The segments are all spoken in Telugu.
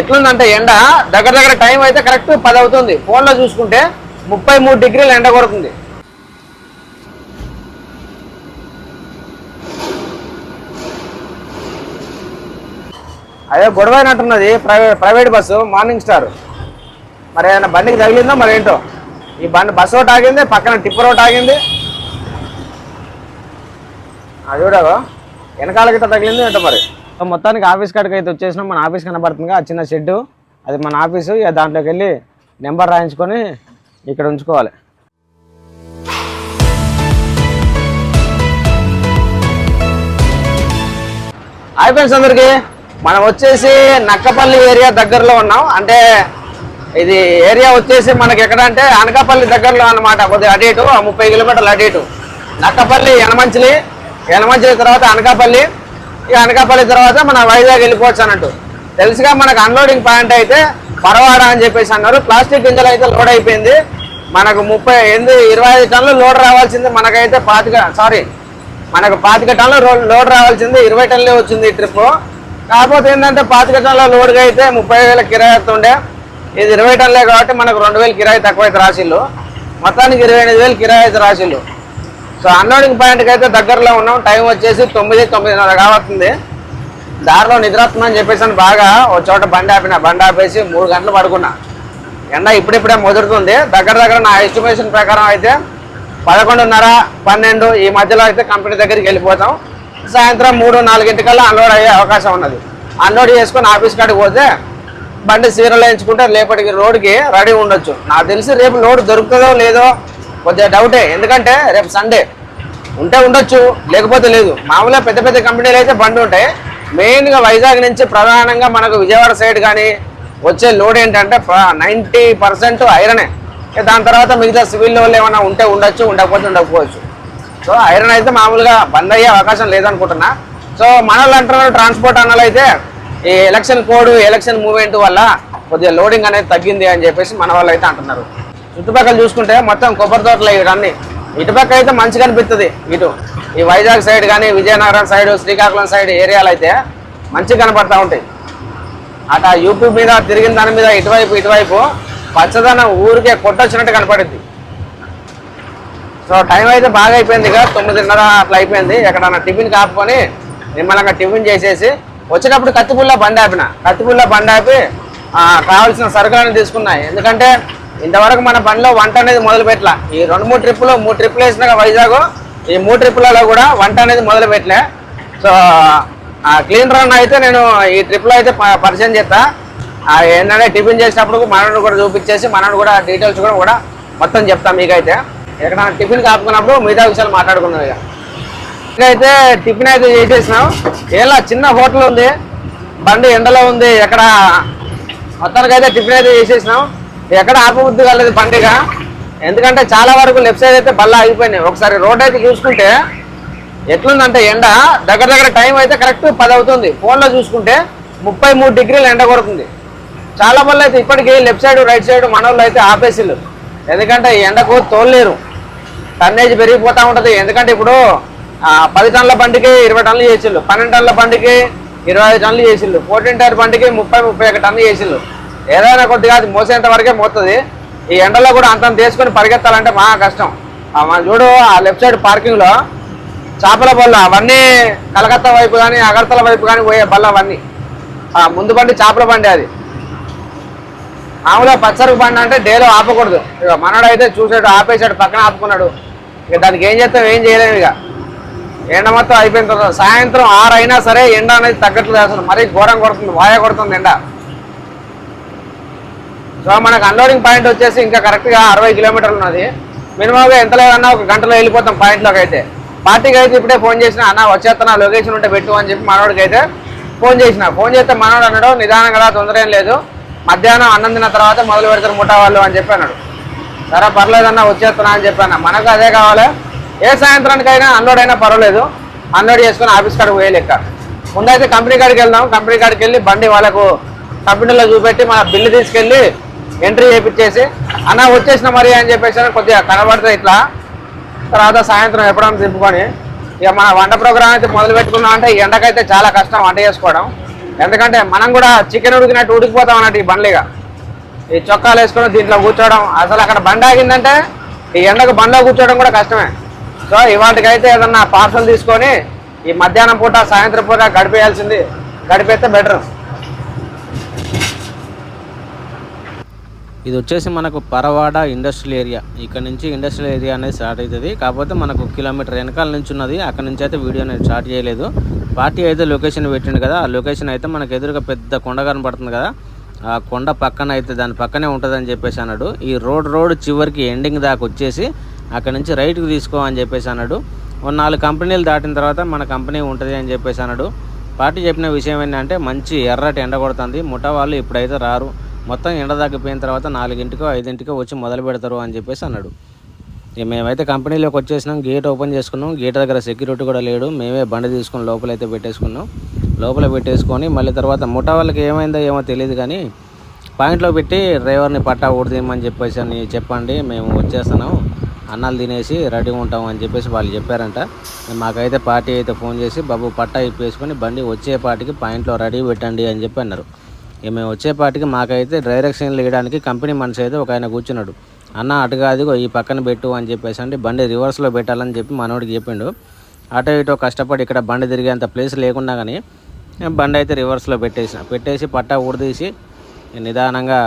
ఎట్లుందంటే ఎండ దగ్గర దగ్గర టైం అయితే కరెక్ట్ పది అవుతుంది. ఫోన్లో చూసుకుంటే ముప్పై మూడు డిగ్రీలు ఎండ కొడుతుంది. అదే గొడవ అయినట్టున్నది private private bus morning star. మరి ఏదైనా బండికి తగిలిందో మరి ఏంటో? ఈ బండి బస్సు ఒకటి ఆగింది పక్కన టిప్పర్ ఒకటి ఆగింది. అది కూడా వెనకాల గిట్ట తగిలింది ఏంటో మరి? మొత్తానికి ఆఫీస్ కాడికి అయితే వచ్చేసినాం. మన ఆఫీస్ కనబడుతుంది ఆ చిన్న షెడ్డు. అది మన ఆఫీసు. ఇక దాంట్లోకి వెళ్ళి నెంబర్ రాయించుకొని ఇక్కడ ఉంచుకోవాలి. హాయ్ ఫ్రెండ్స్ అందరికీ. మనం వచ్చేసి నక్కపల్లి ఏరియా దగ్గరలో ఉన్నాం. అంటే ఇది ఏరియా వచ్చేసి మనకి ఎక్కడ అంటే అనకాపల్లి దగ్గరలో అన్నమాట. కొద్దిగా అటు ఇటు ముప్పై కిలోమీటర్లు అటు ఇటు. నక్కపల్లి యనమంచిలి. యనమంచిలి తర్వాత అనకాపల్లి. ఇక అనకాపల్లి తర్వాత మన వైజాగ్ వెళ్ళిపోవచ్చు అన్నట్టు. తెలుసుగా మనకు అన్లోడింగ్ పాయింట్ అయితే పరవాడ అని చెప్పేసి అన్నారు. ప్లాస్టిక్ గింజలు అయితే లోడ్ అయిపోయింది. మనకు ముప్పై ఎనిమిది ఇరవై ఐదు టన్నులు లోడ్ రావాల్సింది మనకైతే పాతిక సారీ మనకు పాతిక టన్నులు లోడ్ రావాల్సింది ఇరవై టన్నులే వచ్చింది ఈ ట్రిప్ కాకపోతే ఏంటంటే పాతిక టన్నుల లోడ్గా అయితే ముప్పై వేల కిరాయి అవుతుండే ఇది ఇరవై టన్నులే కాబట్టి మనకు రెండు వేలు కిరాయి తక్కువైతే రాసిల్లు మొత్తానికి ఇరవై ఎనిమిది వేలు కిరాయి అయితే రాసిల్లు సో అన్లోడింగ్ పాయింట్కి అయితే దగ్గరలో ఉన్నాం. టైం వచ్చేసి తొమ్మిది తొమ్మిదిన్నర కావస్తుంది దారిలో నిద్రస్తుందని చెప్పేసి అని బాగా ఒక చోట బండి ఆపిన. బండి ఆపేసి మూడు గంటలు పడుకున్నా. ఎండ ఇప్పుడిప్పుడే ముదురుతుంది. దగ్గర దగ్గర నా ఎస్టిమేషన్ ప్రకారం అయితే పదకొండున్నర పన్నెండు ఈ మధ్యలో అయితే కంపెనీ దగ్గరికి వెళ్ళిపోతాం. సాయంత్రం మూడు నాలుగింటికల్లా అన్లోడ్ అయ్యే అవకాశం ఉన్నది. అన్లోడ్ చేసుకొని ఆఫీస్ కాడికి పోతే బండి సీరలు వేయించుకుంటే రేపటికి రోడ్కి రెడీ ఉండొచ్చు. నాకు తెలిసి రేపు లోడ్ దొరుకుతుందో లేదో కొద్దిగా డౌటే ఎందుకంటే రేపు సండే ఉంటే ఉండొచ్చు లేకపోతే లేదు. మామూలుగా పెద్ద పెద్ద కంపెనీలు అయితే బండి ఉంటాయి. మెయిన్గా వైజాగ్ నుంచి ప్రధానంగా మనకు విజయవాడ సైడ్ కానీ వచ్చే లోడ్ ఏంటంటే నైంటీ పర్సెంట్ ఐరనే దాని తర్వాత మిగతా సివిల్ లెవెల్ ఏమైనా ఉంటే ఉండొచ్చు ఉండకపోతే ఉండకపోవచ్చు. సో ఐరన్ అయితే మామూలుగా బంద్ అయ్యే అవకాశం లేదనుకుంటున్నా. సో మన వాళ్ళు అంటున్నారు ట్రాన్స్పోర్ట్ అన్నలు అయితే ఈ ఎలక్షన్ కోడ్ ఎలక్షన్ మూవ్మెంట్ వల్ల కొద్దిగా లోడింగ్ అనేది తగ్గింది అని చెప్పేసి మన వాళ్ళు అయితే అంటున్నారు. చుట్టుపక్కల చూసుకుంటే మొత్తం కొబ్బరి తోటలు ఇవన్నీ ఇటుపక్క అయితే మంచిగా అనిపిస్తుంది ఇటు ఈ వైజాగ్ సైడ్ కానీ విజయనగరం సైడ్ శ్రీకాకుళం సైడ్ ఏరియాలు అయితే మంచిగా కనపడతా ఉంటాయి. అట యూపీ మీద తిరిగిన దాని మీద ఇటువైపు ఇటువైపు పచ్చదనం ఊరికే కొట్టొచ్చినట్టు కనపడింది. సో టైం అయితే బాగా అయిపోయింది ఇక తొమ్మిదిన్నర అట్లా అయిపోయింది. ఎక్కడన్నా టిఫిన్ కాపుకొని నిమ్మలంగా టిఫిన్ చేసేసి వచ్చేటప్పుడు కత్తిపుల్ల బండి ఆపిన. కత్తిపుల్ల బండి ఆపి కావాల్సిన సరుకులను తీసుకున్నాయి ఎందుకంటే ఇంతవరకు మన బండిలో వంట అనేది మొదలు పెట్టలే. ఈ రెండు మూడు ట్రిప్పులు మూడు ట్రిప్పులు వేసినాక వైజాగ్ ఈ మూడు ట్రిప్పులలో కూడా వంట అనేది మొదలు పెట్టలే. సో ఆ క్లీన్ రన్ అయితే నేను ఈ ట్రిప్లో అయితే ప- పరిచయం చేస్తా. ఆ ఏంటంటే టిఫిన్ చేసినప్పుడు మనల్ని కూడా చూపించేసి మనల్ని కూడా డీటెయిల్స్ కూడా కూడా మొత్తం చెప్తాను మీకైతే. ఎక్కడ టిఫిన్ కాపుకున్నప్పుడు మిగతా విషయాలు మాట్లాడుకున్నాం ఇక. ఇకైతే టిఫిన్ అయితే చేసేసినాం. ఇలా చిన్న హోటల్ ఉంది బండి ఎండలో ఉంది ఎక్కడ మొత్తానికైతే టిఫిన్ అయితే చేసేసినాం. ఎక్కడ ఆపబుద్ధి కాలేదు బండిగా ఎందుకంటే చాలా వరకు లెఫ్ట్ సైడ్ అయితే బల్ల ఆగిపోయినాయి. ఒకసారి రోడ్ అయితే చూసుకుంటే ఎట్లుందంటే ఎండ దగ్గర దగ్గర టైం అయితే కరెక్ట్ పది అవుతుంది. ఫోన్లో చూసుకుంటే ముప్పై మూడు డిగ్రీలు ఎండ కొడుతుంది. చాలా మంది అయితే ఇప్పటికీ లెఫ్ట్ సైడ్ రైట్ సైడ్ మన వాళ్ళు అయితే ఆపేసిల్లు. ఎందుకంటే ఎండకు తోలేరు. టన్నేజ్ పెరిగిపోతూ ఉంటుంది. ఎందుకంటే ఇప్పుడు పది టన్నుల బండికి ఇరవై టన్నులు చేసిళ్ళు పన్నెండు టన్నుల బండికి ఇరవై ఐదు టన్నులు చేసిళ్ళు ఫోర్టీన్ టైర్ బండికి ముప్పై ముప్పై ఒక టన్ను చేసిళ్ళు ఏదైనా కొద్దిగా అది మోసేంత వరకే మోస్తుంది ఈ ఎండలో కూడా అంత తీసుకొని పరిగెత్తాలంటే మహా కష్టం. మన మనం చూడు ఆ లెఫ్ట్ సైడ్ పార్కింగ్లో చేపల బళ్ళు అవన్నీ కలకత్తా వైపు కానీ అగర్తల వైపు కానీ పోయే బళ్ళు అవన్నీ. ఆ ముందు బండి చేపల బండి అది. మామూలుగా పచ్చరుకు బండి అంటే డేలో ఆపకూడదు. ఇక మనడు అయితే చూసాడు ఆపేసాడు పక్కన ఆపుకున్నాడు. ఇక దానికి ఏం చేస్తాం ఏం చేయలేము ఇక. ఎండ మొత్తం అయిపోయిన తర్వాత సాయంత్రం ఆరు అయినా సరే ఎండ అనేది తగ్గట్లేదు అసలు. మరీ ఘోరం కొడుతుంది వాయ కొడుతుంది ఎండ. సో మనకు అన్లోడింగ్ పాయింట్ వచ్చేసి ఇంకా కరెక్ట్గా అరవై కిలోమీటర్లు ఉన్నది. మినిమంగా ఎంత లేదన్నా ఒక గంటలో వెళ్ళిపోతాం పాయింట్లోకి అయితే. పార్టీకి అయితే ఇప్పుడే ఫోన్ చేసిన అన్న వచ్చేస్తున్నా లొకేషన్ ఉంటే పెట్టు అని చెప్పి మనోడికి అయితే ఫోన్ చేసిన. ఫోన్ చేస్తే మనోడు అన్నాడు నిదానం కదా తొందర ఏం లేదు. మధ్యాహ్నం అన్నం తిన్న తర్వాత మొదలు పెడతారు ముఠా వాళ్ళు అని చెప్పి అన్నాడు. సరే పర్లేదన్నా వచ్చేస్తున్నా అని చెప్పాను మనకు అదే కావాలి. ఏ సాయంత్రానికైనా అన్లోడ్ అయినా పర్వాలేదు. అన్లోడ్ చేసుకుని ఆఫీస్ కాడికి పోయలేక ముందైతే కంపెనీ కాడికి వెళ్దాం. కంపెనీ కాడికి వెళ్ళి బండి వాళ్ళకు కంపెనీలో చూపెట్టి మన బిల్లు తీసుకెళ్ళి ఎంట్రీ చేయించేసి అన్న వచ్చేసిన మరి అని చెప్పేసి కొద్దిగా కనబడుతుంది ఇట్లా. తర్వాత సాయంత్రం ఎప్పుడైనా దింపుకొని ఇక మన వంట ప్రోగ్రామ్ అయితే మొదలు పెట్టుకున్నాం అంటే ఈ ఎండకైతే చాలా కష్టం వంట చేసుకోవడం. ఎందుకంటే మనం కూడా చికెన్ ఉడికినట్టు ఉడికిపోతాం అన్నట్టు ఈ బండ్లుగా ఈ చొక్కాలు వేసుకొని దీంట్లో కూర్చోవడం. అసలు అక్కడ బండి ఆగిందంటే ఈ ఎండకు బండిలో కూర్చోవడం కూడా కష్టమే. సో ఇవాటికైతే ఏదన్నా పార్సల్ తీసుకొని ఈ మధ్యాహ్నం పూట సాయంత్రం పూట గడిపేయాల్సింది. గడిపేస్తే బెటర్. ఇది వచ్చేసి మనకు పరవాడ ఇండస్ట్రియల్ ఏరియా. ఇక్కడ నుంచి ఇండస్ట్రియల్ ఏరియా అనేది స్టార్ట్ అవుతుంది. కాకపోతే మనకు కిలోమీటర్ వెనకాల నుంచి ఉన్నది. అక్కడ నుంచి అయితే వీడియో నేను స్టార్ట్ చేయలేదు. పార్టీ అయితే లొకేషన్ పెట్టిండు కదా. ఆ లొకేషన్ అయితే మనకు ఎదురుగా పెద్ద కొండ కనబడుతుంది కదా. ఆ కొండ పక్కన అయితే దాని పక్కనే ఉంటుందని చెప్పేసి అన్నాడు. ఈ రోడ్ రోడ్ చివరికి ఎండింగ్ దాకా వచ్చేసి అక్కడ నుంచి రైట్కి తీసుకో అని చెప్పేసి అన్నాడు. ఒక నాలుగు కంపెనీలు దాటిన తర్వాత మన కంపెనీ ఉంటుంది అని చెప్పేసి అన్నాడు. పార్టీ చెప్పిన విషయం ఏంటంటే మంచి ఎర్రటి ఎండ కొడుతుంది. ముఠా వాళ్ళు ఇప్పుడైతే రారు. మొత్తం ఎండ తగ్గిపోయిన తర్వాత నాలుగింటికో ఐదింటికో వచ్చి మొదలు పెడతారు అని చెప్పేసి అన్నాడు. ఇక మేమైతే కంపెనీలోకి వచ్చేసినాం గేట్ ఓపెన్ చేసుకున్నాం. గేట్ దగ్గర సెక్యూరిటీ కూడా లేడు. మేమే బండి తీసుకుని లోపలైతే పెట్టేసుకున్నాం. లోపల పెట్టేసుకొని మళ్ళీ తర్వాత ముఠా వాళ్ళకి ఏమైందో ఏమో తెలియదు కానీ పాయింట్లో పెట్టి డ్రైవర్ని పట్టా ఊడదీయమని చెప్పేసి అని చెప్పండి మేము వచ్చేస్తున్నాం. అన్నాలు తినేసి రెడీగా ఉంటాం అని చెప్పేసి వాళ్ళు చెప్పారంట. మాకైతే పార్టీ అయితే ఫోన్ చేసి బాబు పట్టా ఇప్పేసుకొని బండి వచ్చే పాటికి పాయింట్లో రెడీ పెట్టండి అని చెప్పి అన్నారు. ఇక మేము వచ్చేపాటికి మాకైతే డైరెక్షన్లు వేయడానికి కంపెనీ మనిషి అయితే ఒక ఆయన కూర్చున్నాడు. అన్న అటు కాదుగో ఈ పక్కన పెట్టు అని చెప్పేసి అంటే బండి రివర్స్లో పెట్టాలని చెప్పి మనోడికి చెప్పిండు. అటో ఇటో కష్టపడి ఇక్కడ బండి తిరిగేంత ప్లేస్ లేకుండా కానీ బండి అయితే రివర్స్లో పెట్టేసిన. పెట్టేసి పట్టా ఊడదీసి నిదానంగా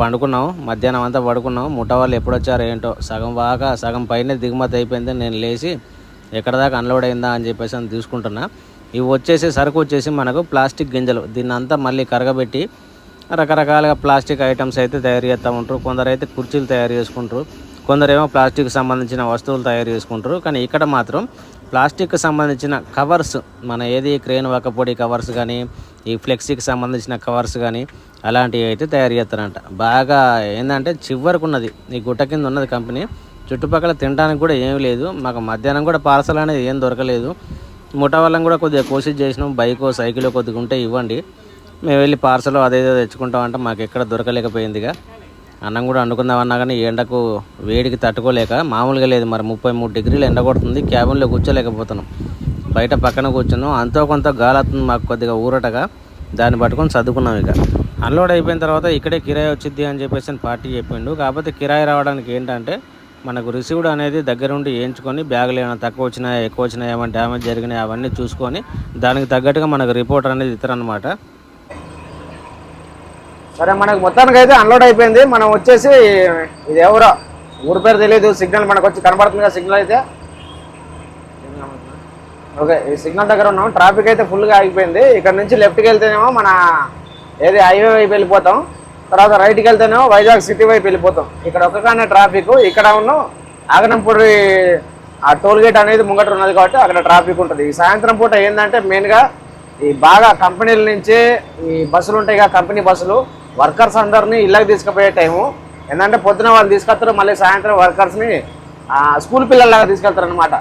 పండుకున్నాం. మధ్యాహ్నం అంతా పడుకున్నాం. ముఠ వాళ్ళు ఎప్పుడు ఏంటో సగం వాక సగం పైన దిగుమతి అయిపోయింది నేను లేచి ఎక్కడ దాకా అన్లోడ్ అయిందా అని చెప్పేసి అని తీసుకుంటున్నా. ఇవి వచ్చేసి సరుకు వచ్చేసి మనకు ప్లాస్టిక్ గింజలు. దీన్ని అంతా మళ్ళీ కరగబెట్టి రకరకాలుగా ప్లాస్టిక్ ఐటమ్స్ అయితే తయారు చేస్తూ ఉంటారు. కొందరైతే కుర్చీలు తయారు చేసుకుంటారు. కొందరేమో ప్లాస్టిక్ సంబంధించిన వస్తువులు తయారు చేసుకుంటారు. కానీ ఇక్కడ మాత్రం ప్లాస్టిక్ సంబంధించిన కవర్స్ మన ఏది క్రేన్ వక్కపొడి కవర్స్ కానీ ఈ ఫ్లెక్సీకి సంబంధించిన కవర్స్ కానీ అలాంటివి అయితే తయారు చేస్తారంట. బాగా ఏంటంటే చివరికి ఉన్నది. ఈ గుట్ట కింద ఉన్నది కంపెనీ చుట్టుపక్కల తినడానికి కూడా ఏమీ లేదు. మాకు మధ్యాహ్నం కూడా పార్సల్ అనేది ఏం దొరకలేదు. ముఠా వాళ్ళని కూడా కొద్దిగా కోషిష్ చేసినాం. బైకో సైకిల్ కొద్దిగా ఉంటే ఇవ్వండి. మేము వెళ్ళి పార్సల్ అదేదో తెచ్చుకుంటామంటే మాకు ఎక్కడ దొరకలేకపోయిందిగా అన్నం కూడా వండుకుందామన్నా కానీ ఈ ఎండకు వేడికి తట్టుకోలేక మామూలుగా లేదు మరి. ముప్పై మూడు డిగ్రీలు ఎండ కొడుతుంది. క్యాబిన్లో కూర్చోలేకపోతున్నాం. బయట పక్కన కూర్చున్నాం. అంతో కొంత గాలి వస్తుంది మాకు కొద్దిగా ఊరటగా. దాన్ని పట్టుకొని చదువుకున్నాం ఇక. అన్లోడ్ అయిపోయిన తర్వాత ఇక్కడే కిరాయి వచ్చింది అని చెప్పేసి అని పార్టీ చెప్పిండు. కాకపోతే కిరాయి రావడానికి ఏంటంటే మనకు రిసీవ్డ్ అనేది దగ్గరుండి వేయించుకొని బ్యాగులు ఏమైనా తక్కువ వచ్చినాయా ఎక్కువ వచ్చినాయా ఏమైనా డ్యామేజ్ జరిగినాయి అవన్నీ చూసుకొని దానికి తగ్గట్టుగా మనకు రిపోర్ట్ అనేది ఇస్తారనమాట సరే మనకు మొత్తానికి అయితే అన్లోడ్ అయిపోయింది. మనం వచ్చేసి ఇది ఎవరో? ఊరి పేరు తెలియదు సిగ్నల్ మనకు వచ్చి కనబడుతుంది కదా సిగ్నల్ అయితే. ఓకే ఈ సిగ్నల్ దగ్గర ఉన్నాం. ట్రాఫిక్ అయితే ఫుల్గా ఆగిపోయింది. ఇక్కడ నుంచి లెఫ్ట్కి వెళ్తేనేమో మన ఏది హైవే వైపు వెళ్ళిపోతాం. తర్వాత రైట్కి వెళ్తేనేమో వైజాగ్ సిటీ వైపు వెళ్ళిపోతాం. ఇక్కడ ఒక్కగానే ట్రాఫిక్ ఇక్కడ ఉన్న ఆగనంపూడి ఆ టోల్ గేట్ అనేది ముంగట ఉన్నది కాబట్టి అక్కడ ట్రాఫిక్ ఉంటుంది. ఈ సాయంత్రం పూట ఏంటంటే మెయిన్గా ఈ బాగా కంపెనీల నుంచి ఈ బస్సులు ఉంటాయి కంపెనీ బస్సులు వర్కర్స్ అందరినీ ఇళ్ళకి తీసుకుపోయే టైము ఏంటంటే పొద్దున వాళ్ళు తీసుకొస్తారు మళ్ళీ సాయంత్రం వర్కర్స్ని స్కూల్ పిల్లల్లాగా తీసుకెళ్తారు అనమాట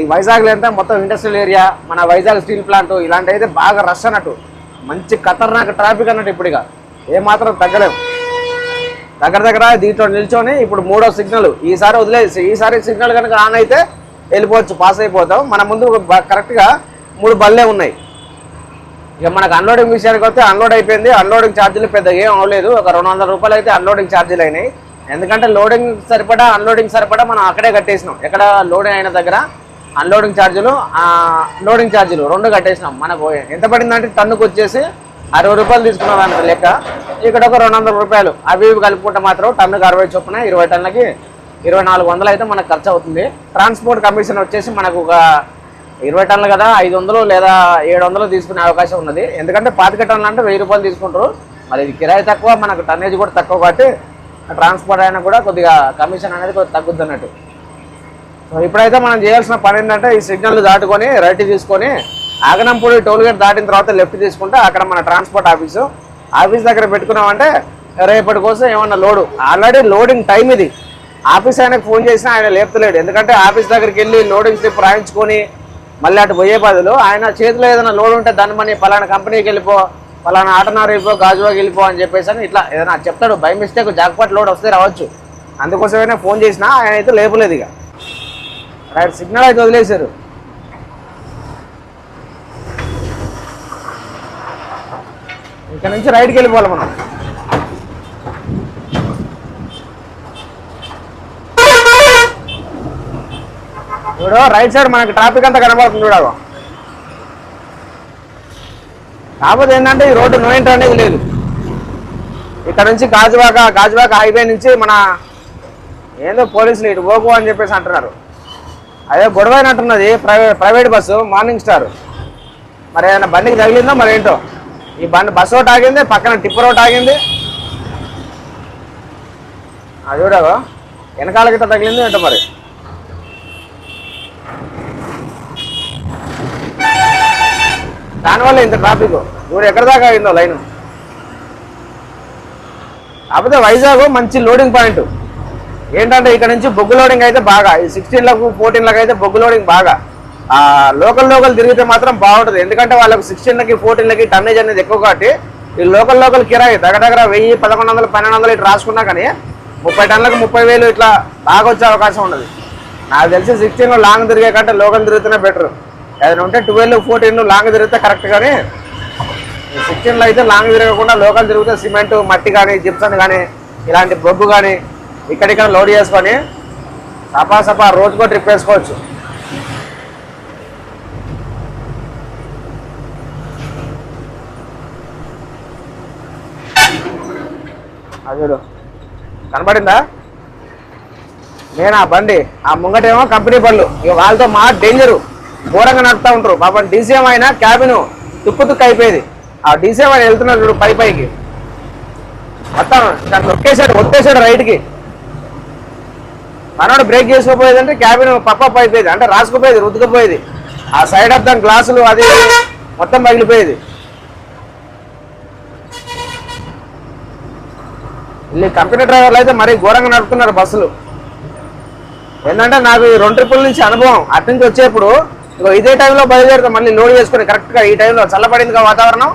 ఈ వైజాగ్లో ఎంత మొత్తం ఇండస్ట్రియల్ ఏరియా మన వైజాగ్ స్టీల్ ప్లాంట్ ఇలాంటి అయితే బాగా రష్ అన్నట్టు. మంచి ఖతర్నాక్ ట్రాఫిక్ అన్నట్టు ఇప్పుడుగా. ఏమాత్రం తగ్గలేము దగ్గర దగ్గర దీంట్లో నిల్చొని ఇప్పుడు మూడో సిగ్నల్ ఈసారి వదిలేసి ఈసారి సిగ్నల్ కనుక ఆన్ అయితే వెళ్ళిపోవచ్చు పాస్ అయిపోతాం. మన ముందు కరెక్ట్గా మూడు బల్లే ఉన్నాయి. ఇక మనకు అన్లోడింగ్ విషయానికి వస్తే అన్లోడ్ అయిపోయింది. అన్లోడింగ్ ఛార్జీలు పెద్ద ఏం అవ్వలేదు. ఒక రెండు వందల రూపాయలు అయితే అన్లోడింగ్ ఛార్జీలు అయినాయి. ఎందుకంటే లోడింగ్ సరిపడా అన్లోడింగ్ సరిపడా మనం అక్కడే కట్టేసినాం. ఎక్కడ లోడింగ్ అయిన దగ్గర అన్లోడింగ్ ఛార్జీలు లోడింగ్ ఛార్జీలు రెండు కట్టేసినాం. మనకు ఎంత పడిందంటే టన్నుకు వచ్చేసి అరవై రూపాయలు తీసుకున్నాం లెక్క. ఇక్కడ ఒక రెండు వందల రూపాయలు. అవి ఇవి కలుపుకుంటే మాత్రం టన్నుకు అరవై చొప్పున ఇరవై టన్నులకి ఇరవై నాలుగు వందలు అయితే మనకు ఖర్చు అవుతుంది. ట్రాన్స్పోర్ట్ కమిషన్ వచ్చేసి మనకు ఒక ఇరవై టన్నులు కదా ఐదు వందలు లేదా ఏడు వందలు తీసుకునే అవకాశం ఉన్నది. ఎందుకంటే పాతిక టన్నులు అంటే వెయ్యి రూపాయలు తీసుకుంటారు. మరి ఇది కిరాయి తక్కువ మనకు టన్నేజ్ కూడా తక్కువ కాబట్టి ట్రాన్స్పోర్ట్ అయినా కూడా కొద్దిగా కమిషన్ అనేది కొద్దిగా తగ్గుద్ది అన్నట్టు. సో ఇప్పుడైతే మనం చేయాల్సిన పని ఏంటంటే ఈ సిగ్నల్ దాటుకొని రైట్ తీసుకొని ఆగనంపూడి టోల్ గేట్ దాటిన తర్వాత లెఫ్ట్ తీసుకుంటే అక్కడ మన ట్రాన్స్పోర్ట్ ఆఫీసు. ఆఫీస్ దగ్గర పెట్టుకున్నామంటే రేపటి కోసం ఏమన్నా లోడు. ఆల్రెడీ లోడింగ్ టైం ఇది. ఆఫీస్ ఆయనకు ఫోన్ చేసినా ఆయన లేపుతలేడు. ఎందుకంటే ఆఫీస్ దగ్గరికి వెళ్ళి లోడింగ్ స్లిప్ రాయించుకొని మళ్ళీ అటు పోయే బదులు ఆయన చేతిలో ఏదైనా లోడ్ ఉంటే దాన్ని మనీ పలానా కంపెనీకి వెళ్ళిపో పలానా ఆటనారు వెళ్ళిపో గాజువాకి వెళ్ళిపో అని చెప్పేసి అని ఇట్లా ఏదైనా చెప్తాడు. బై మిస్టేక్ జాక్పాట్ లోడ్ వస్తే రావచ్చు. అందుకోసమైనా ఫోన్ చేసినా ఆయన అయితే లేపలేదు ఇక. రైట్ సిగ్నల్ అయితే వదిలేశారు. ఇక్కడ నుంచి రైట్కి వెళ్ళిపోవాలి మనం. చూడు రైట్ సైడ్ మనకి ట్రాఫిక్ అంతా కనబడుతుంది చూడవు కాకపోతే ఏంటంటే ఈ రోడ్డు నో ఎంటర్ అనేది లేదు. ఇక్కడ నుంచి గాజువాక గాజువాక హైవే నుంచి మన ఏందో పోలీసులు ఇటు పోకు అని చెప్పేసి అంటున్నారు. అదే గొడవ అయినట్టున్నది private private bus morning star. మరి ఏదైనా బండికి తగిలిందో మరి ఏంటో? ఈ బండి బస్ ఒకటి ఆగింది పక్కన టిప్పర్ ఒకటి ఆగింది. అది చూడవు? వెనకాల గిట్ట తగిలింది ఏంటో మరి? దానివల్ల ఇంత ట్రాఫిక్ ఇప్పుడు ఎక్కడ దాకా అయిందో లైన్ కాకపోతే వైజాగ్ మంచి లోడింగ్ పాయింట్ ఏంటంటే ఇక్కడ నుంచి బొగ్గు లోడింగ్ అయితే బాగా. ఈ సిక్స్టీన్లకు ఫోర్టీన్లకు అయితే బొగ్గు లోడింగ్ బాగా. లోకల్ లోకల్ తిరిగితే మాత్రం బాగుంటుంది. ఎందుకంటే వాళ్ళకి సిక్స్టీన్లకి ఫోర్టీన్లకి టన్నేజ్ అనేది ఎక్కువ కాబట్టి ఈ లోకల్ లోకల్ కిరాయి దగ్గర దగ్గర వెయ్యి పదకొండు వందలు పన్నెండు వందలు ఇట్లా రాసుకున్నా కానీ ముప్పై టన్నులకు ముప్పై వేలు ఇట్లా బాగా వచ్చే అవకాశం ఉండదు. నాకు తెలిసి సిక్స్టీన్లో లాంగ్ తిరిగే కంటే లోకల్ తిరిగితేనే బెటర్ ఏదైనా ఉంటే ట్వెల్వ్ ఫోర్టీన్ లాంగ్ తిరిగితే కరెక్ట్ కానీ సిక్స్టీన్లో అయితే లాంగ్ తిరగకుండా లోకల్ తిరిగితే సిమెంట్ మట్టి కానీ జిప్సన్ కానీ ఇలాంటి బొగ్గు కానీ ఇక్కడిక్కడ లోడ్ చేసుకొని సపా సపా రోజుకో ట్రిప్ వేసుకోవచ్చు. అదేడు కనబడిందా నేను ఆ బండి? ఆ ముంగటేమో కంపెనీ పళ్ళు. ఇక వాళ్ళతో మా డేంజరు. ఘోరంగా నడుపుతా ఉంటారు. పాపం డీసీఎం అయినా క్యాబిన్ తుక్కు తుక్కు అయిపోయేది. ఆ డీసీఎం ఆయన వెళ్తున్నాడు చూడు పై పైకి. మొత్తం దాన్ని నొక్కేసాడు ఒత్తేసాడు రైట్కి. మనోడు బ్రేక్ చేసుకోపోయేదంటే క్యాబిన్ పప్పప్ అయిపోయేది. అంటే రాసుకుపోయేది రుద్దుకుపోయేది. ఆ సైడ్ ఆఫ్ దాని గ్లాసులు అది మొత్తం పగిలిపోయేది. వీళ్ళు కంపెనీ డ్రైవర్లు అయితే మరీ ఘోరంగా నడుపుతున్నారు బస్సులు. ఏంటంటే నాకు ఈ రెండు ట్రిప్పుల నుంచి అనుభవం. అటు నుంచి వచ్చేప్పుడు ఇగో ఇదే టైంలో బయలుదేరుతా మళ్ళీ లోడ్ చేసుకుని కరెక్ట్గా ఈ టైంలో చల్లబడిందిగా వాతావరణం.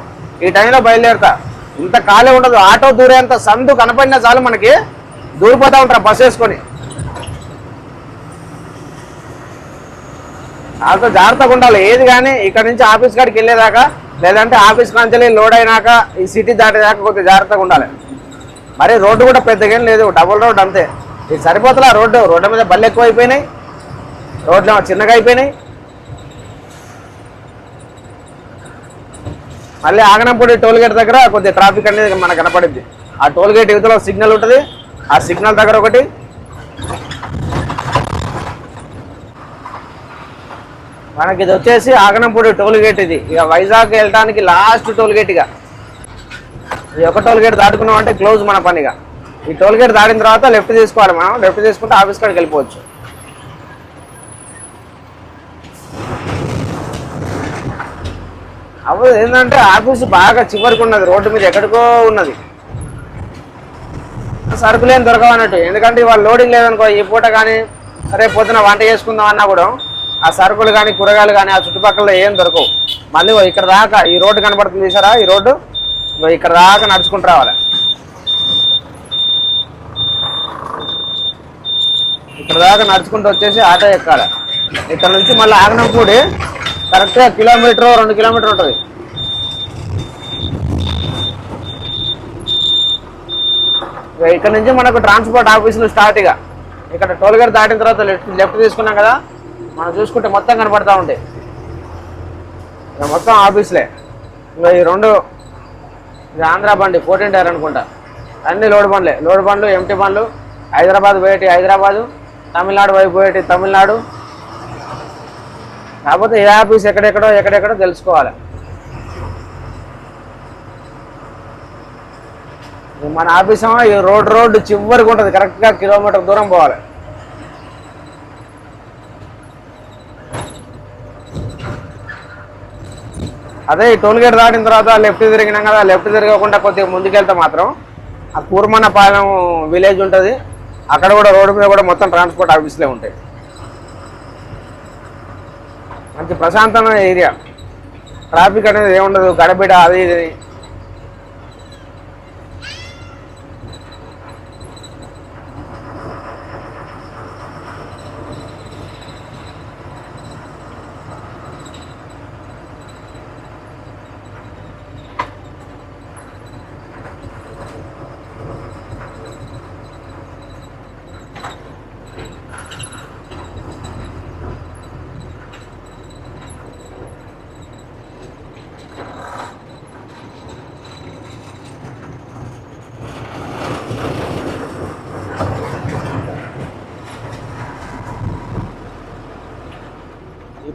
ఈ టైంలో బయలుదేరుతా. ఇంత ఖాళీ ఉండదు. ఆటో దూరేంత సందు కనపడినా చాలు మనకి. దూరిపోతూ ఉంటారు బస్సు వేసుకొని. వాళ్ళతో జాగ్రత్తగా ఉండాలి. ఏది కానీ ఇక్కడ నుంచి ఆఫీస్ కాడికి వెళ్ళేదాకా లేదంటే ఆఫీస్ కాంచెల్లి లోడ్ అయినాక ఈ సిటీ దాటేదాకా కొద్దిగా జాగ్రత్తగా ఉండాలి. మరి రోడ్డు కూడా పెద్దగా లేదు. డబుల్ రోడ్ అంతే. ఇది సరిపోతులా రోడ్డు? రోడ్డు మీద బళ్ళు ఎక్కువ అయిపోయినాయి రోడ్లు చిన్నగా అయిపోయినాయి. మళ్ళీ ఆగనంపూడి టోల్ గేట్ దగ్గర కొద్దిగా ట్రాఫిక్ అనేది మనకు కనపడింది. ఆ టోల్ గేట్ యువతలో సిగ్నల్ ఉంటుంది. ఆ సిగ్నల్ దగ్గర ఒకటి. మనకి ఇది వచ్చేసి ఆగనంపూడి టోల్ గేట్ ఇది. ఇక వైజాగ్ వెళ్ళడానికి లాస్ట్ టోల్ గేట్ ఇక. ఈ ఒక టోల్ గేట్ దాటుకున్నాం అంటే క్లోజ్ మన పనిగా. ఈ టోల్ గేట్ దాటిన తర్వాత లెఫ్ట్ తీసుకోవాలి మనం. లెఫ్ట్ తీసుకుంటే ఆఫీస్ కాడికి వెళ్ళిపోవచ్చు. అప్పుడు ఏంటంటే ఆఫీస్ బాగా చివరికి ఉన్నది. రోడ్డు మీద ఎక్కడికో ఉన్నది. సరుకులు ఏం దొరకవు అన్నట్టు. ఎందుకంటే ఇవాళ లోడింగ్ లేదనుకో ఈ పూట కానీ రేపు పొద్దున వంట చేసుకుందాం అన్నా కూడా ఆ సరుకులు కానీ కూరగాయలు కానీ ఆ చుట్టుపక్కల ఏం దొరకవు. మళ్ళీ ఇక్కడ దాకా ఈ రోడ్డు కనబడుతుంది చూసారా? ఈ రోడ్డు ఇక్కడ దాకా నడుచుకుంటూ రావాలి. ఇక్కడ దాకా నడుచుకుంటూ వచ్చేసి ఆటో ఎక్కాలి. ఇక్కడ నుంచి మళ్ళీ ఆగనంపూడి కరెక్ట్గా కిలోమీటర్ రెండు కిలోమీటర్ ఉంటుంది. ఇక ఇక్కడ నుంచి మనకు ట్రాన్స్పోర్ట్ ఆఫీసులు స్టార్ట్ ఇక ఇక్కడ టోల్ గేట్ దాటిన తర్వాత లెఫ్ట్ లెఫ్ట్ తీసుకున్నాం కదా మనం చూసుకుంటే మొత్తం కనపడతా ఉంటాయి. ఇక మొత్తం ఆఫీసులే. ఈ రెండు ఇది ఆంధ్ర బండి ఫోర్టీన్ టైర్ అనుకుంటా. అన్ని లోడ్ బండ్లే. లోడ్ బండ్లు ఎంటీ బండ్లు. హైదరాబాద్ పోయేటి హైదరాబాదు తమిళనాడు వైపు పోయేటి తమిళనాడు. కాకపోతే ఏ ఆఫీస్ ఎక్కడెక్కడో ఎక్కడెక్కడో తెలుసుకోవాలి. మన ఆఫీస్ ఈ రోడ్ రోడ్డు చివరికి ఉంటుంది. కరెక్ట్గా కిలోమీటర్ దూరం పోవాలి. అదే ఈ టోల్ గేట్ దాటిన తర్వాత లెఫ్ట్ తిరిగినాం కదా లెఫ్ట్ తిరగకుండా కొద్దిగా ముందుకెళ్తే మాత్రం ఆ కూర్మన్నపాలెం విలేజ్ ఉంటుంది. అక్కడ కూడా రోడ్డు మీద కూడా మొత్తం ట్రాన్స్పోర్ట్ ఆఫీసులే ఉంటాయి. మంచి ప్రశాంతమైన ఏరియా ట్రాఫిక్ అనేది ఏముండదు గడబిడ అది ఇది.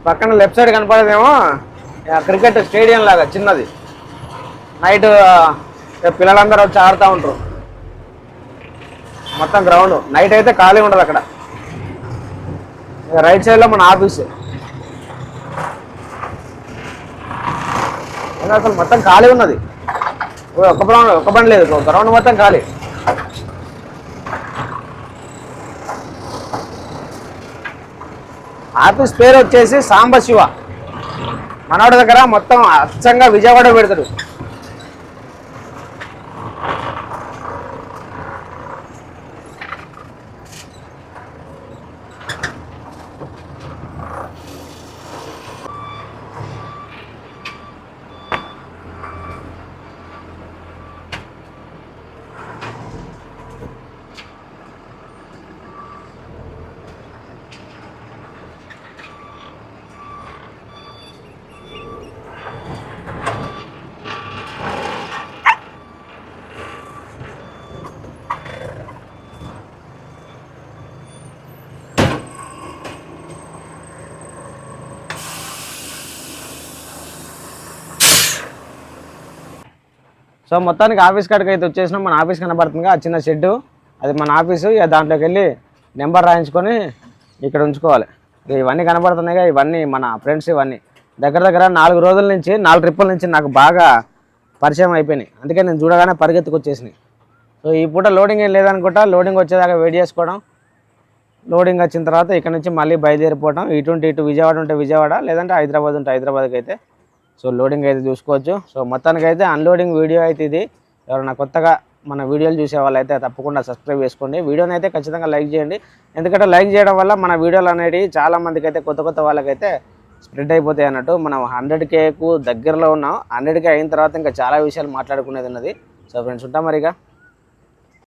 పక్కన లెఫ్ట్ సైడ్ కనపడేదేమో క్రికెట్ స్టేడియం లాగా చిన్నది. నైట్ పిల్లలందరూ వచ్చి ఆడుతూ ఉంటారు మొత్తం గ్రౌండ్. నైట్ అయితే ఖాళీ ఉండదు అక్కడ. రైట్ సైడ్లో మన ఆఫీస్. అసలు మొత్తం ఖాళీ ఉన్నది. ఒక ఒక్క గ్రౌండ్ ఒక్క బండి లేదు. గ్రౌండ్ మొత్తం ఖాళీ. ఆఫీస్ పేరు వచ్చేసి సాంబశివ. మనవాడి దగ్గర మొత్తం అచ్చంగా విజయవాడ పెడతాడు. సో మొత్తానికి ఆఫీస్ కాడికి అయితే వచ్చేసిన. మన ఆఫీస్ కనబడుతుంది ఆ చిన్న షెడ్ అది మన ఆఫీసు ఇక దాంట్లోకి వెళ్ళి నెంబర్ రాయించుకొని ఇక్కడ ఉంచుకోవాలి. ఇవన్నీ కనబడుతున్నాయిగా ఇవన్నీ మన ఫ్రెండ్స్ ఇవన్నీ. దగ్గర దగ్గర నాలుగు రోజుల నుంచి నాలుగు ట్రిప్పుల నుంచి నాకు బాగా పరిచయం అయిపోయినాయి. అందుకే నేను చూడగానే పరిగెత్తుకొచ్చేసినాయి. సో ఈ పూట లోడింగ్ ఏం లేదనుకుంటా లోడింగ్ వచ్చేదాకా వెయిట్ చేసుకోవడం. లోడింగ్ వచ్చిన తర్వాత ఇక్కడ నుంచి మళ్ళీ బయలుదేరిపోవడం. ఇటువంటి ఇటు విజయవాడ ఉంటే విజయవాడ లేదంటే హైదరాబాద్ ఉంటే హైదరాబాద్కి అయితే సో లోడింగ్ అయితే చూసుకోవచ్చు. సో మొత్తానికి అయితే అన్లోడింగ్ వీడియో అయితే ఇది. ఎవరైనా కొత్తగా మన వీడియోలు చూసే వాళ్ళైతే తప్పకుండా సబ్స్క్రైబ్ చేసుకోండి. వీడియోని అయితే ఖచ్చితంగా లైక్ చేయండి. ఎందుకంటే లైక్ చేయడం వల్ల మన వీడియోలు అనేవి చాలామందికి అయితే కొత్త కొత్త వాళ్ళకైతే స్ప్రెడ్ అయిపోతాయి అన్నట్టు మనం హండ్రెడ్ కేకు దగ్గరలో ఉన్నాం. హండ్రెడ్ కే అయిన తర్వాత ఇంకా చాలా విషయాలు మాట్లాడుకునేది ఉన్నది. సో ఫ్రెండ్స్ ఉంటాం మరిగా